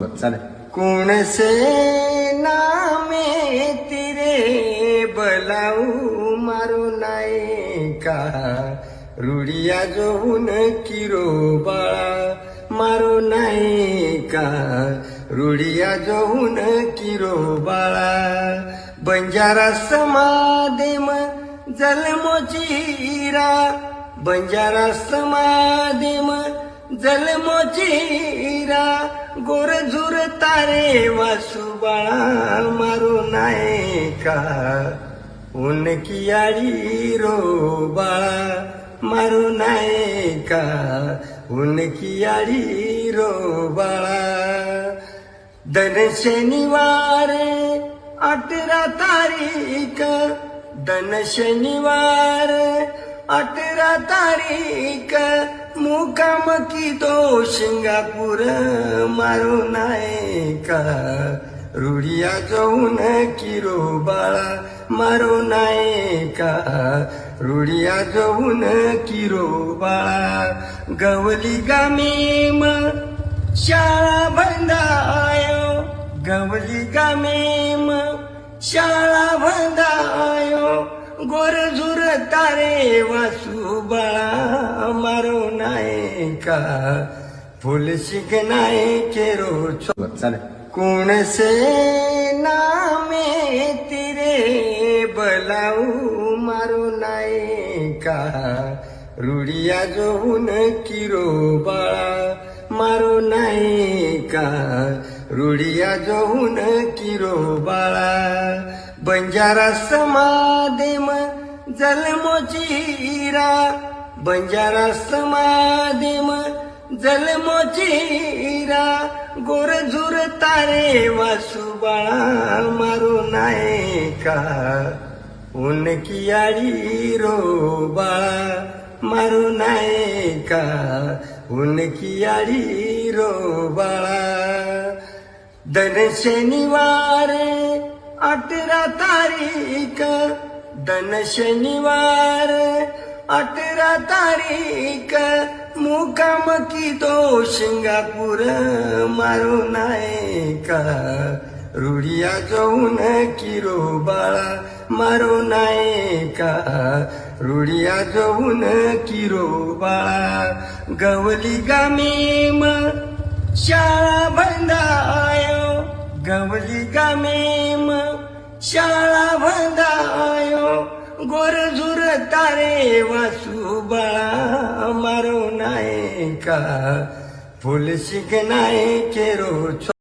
चालेल. से नामे तिरे बलाऊ मारू नाही का? रुडिया जोहून किरो बाळा मारू नाही का? रुडिया जोहून किरो बाळा बंजारा समादेम जलमोचीरा बंजारा समादेम जलमोचीरा गोरझुर तारे वासुबाळा मारू उनकी का? ऊन कियाळी रो बाळा मारू नाही का? ऊन रो बाळा दन शनिवार अठरा तारीख दन शनिवार अठरा तारीख मुकामकी तो सिंगापूर मारू नाही का रुडिया जाऊन किरो बाळा मारू नाही का रुडिया जाऊन किरो बाळा. गवली गामेम शाळा बंदायो गवली गामेम शाळा बंदाय गोरझुर तारे वासू बाळा मारो का फुल शिक नाही केरो चालेल. कौन से नामे तिरे बलाऊ मारू नाही का? रुडिया जोहून किरो बाळा मारू नाही का? रुडिया जोहून किरो बाळा बंजारा समादेम जलमोचीरा बंजारा समादेम जलमोचीरा गोरझुर तारे वासुबाळा मारू नाही का? ऊन कियाळी रो बाळा मारू नायका का? आळी कियाळी रो बाळा दन शनिवार अठरा तारीख दन शनिवार अठरा तारीख मुकामकी तो सिंगापूर मारू नायका. का रुडिया जाऊन किरो बाळा मारू नायका. का रुडिया जाऊन किरो बाळा गवली गामेम शाळा बंदाय गवली गामेम शाळा बंदायो गोरझुर तारे वासू बाळा मारू नाही का फुल शिक नाही केरो छो